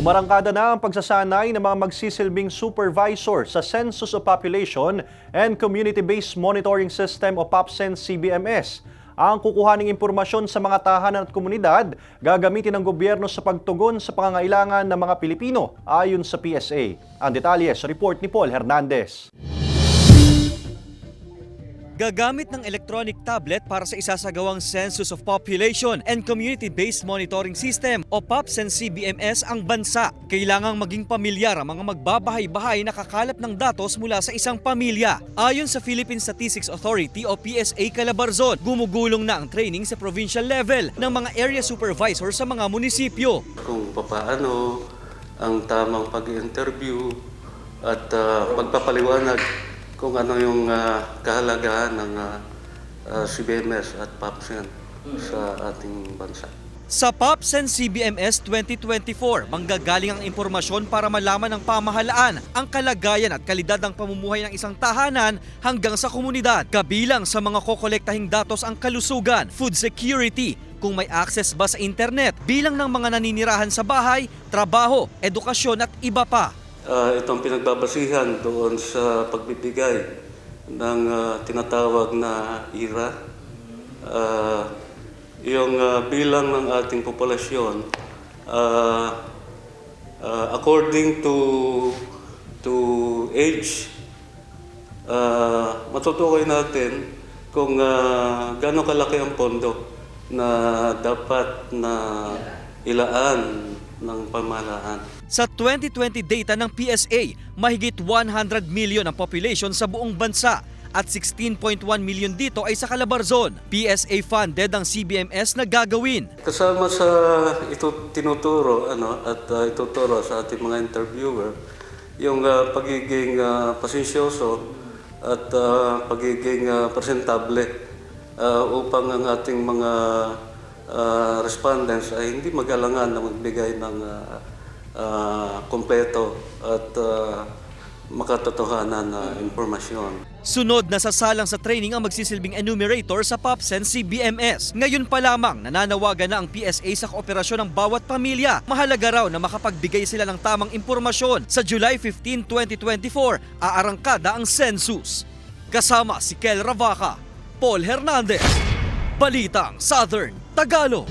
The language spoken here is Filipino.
Umarangkada na ang pagsasanay ng mga magsisilbing supervisor sa Census of Population and Community-Based Monitoring System o POPSEN-CBMS. Ang kukuhaning impormasyon sa mga tahanan at komunidad gagamitin ng gobyerno sa pagtugon sa pangangailangan ng mga Pilipino ayon sa PSA. Ang detalye sa report ni Paul Hernandez. Gagamit ng electronic tablet para sa isasagawang Census of Population and Community-Based Monitoring System o POPSEN-CBMS ang bansa. Kailangang maging pamilyar ang mga magbabahay-bahay na kakalap ng datos mula sa isang pamilya. Ayon sa Philippine Statistics Authority o PSA Calabarzon, gumugulong na ang training sa provincial level ng mga area supervisor sa mga munisipyo. kung papaano ang tamang pag-interview at ah, pagpapaliwanag kung ano yung ah, kahalagahan ng ah, ah, CBMS at PAPSEN sa ating bansa. Sa POPSEN CBMS 2024, manggagaling ang impormasyon para malaman ng pamahalaan ang kalagayan at kalidad ng pamumuhay ng isang tahanan hanggang sa komunidad. Kabilang sa mga kokolektahing datos ang kalusugan, food security, kung may access ba sa internet, bilang ng mga naninirahan sa bahay, trabaho, edukasyon at iba pa. Ah, itong pinagbabasihan doon sa pagbibigay ng ah, tinatawag na IRA. Ah, yung ah, bilang ng ating populasyon, ah, ah, according to to age, ah, matutukoy natin kung uh, gano'ng kalaki ang pondo na dapat na ilaan ng pamahalaan. Sa 2020 data ng PSA, mahigit 100 million ang population sa buong bansa at 16.1 million dito ay sa Calabarzon. PSA funded ang CBMS na gagawin. Kasama sa ito tinuturo ano at uh, ituturo sa ating mga interviewer yung uh, pagiging uh, pasensyoso at uh, pagiging uh, presentable uh, upang ang ating mga uh, respondents ay hindi mag-alangan na magbigay ng uh, uh, kompleto at uh, makatotohanan na impormasyon. Sunod na sasalang sa training ang magsisilbing enumerator sa POPSEN CBMS. Ngayon pa lamang nananawagan na ang PSA sa kooperasyon ng bawat pamilya. Mahalaga raw na makapagbigay sila ng tamang impormasyon. Sa July 15, 2024, aarangkada ang census. Kasama si Kel Ravaca, Paul Hernandez, Balitang Southern Tagalog.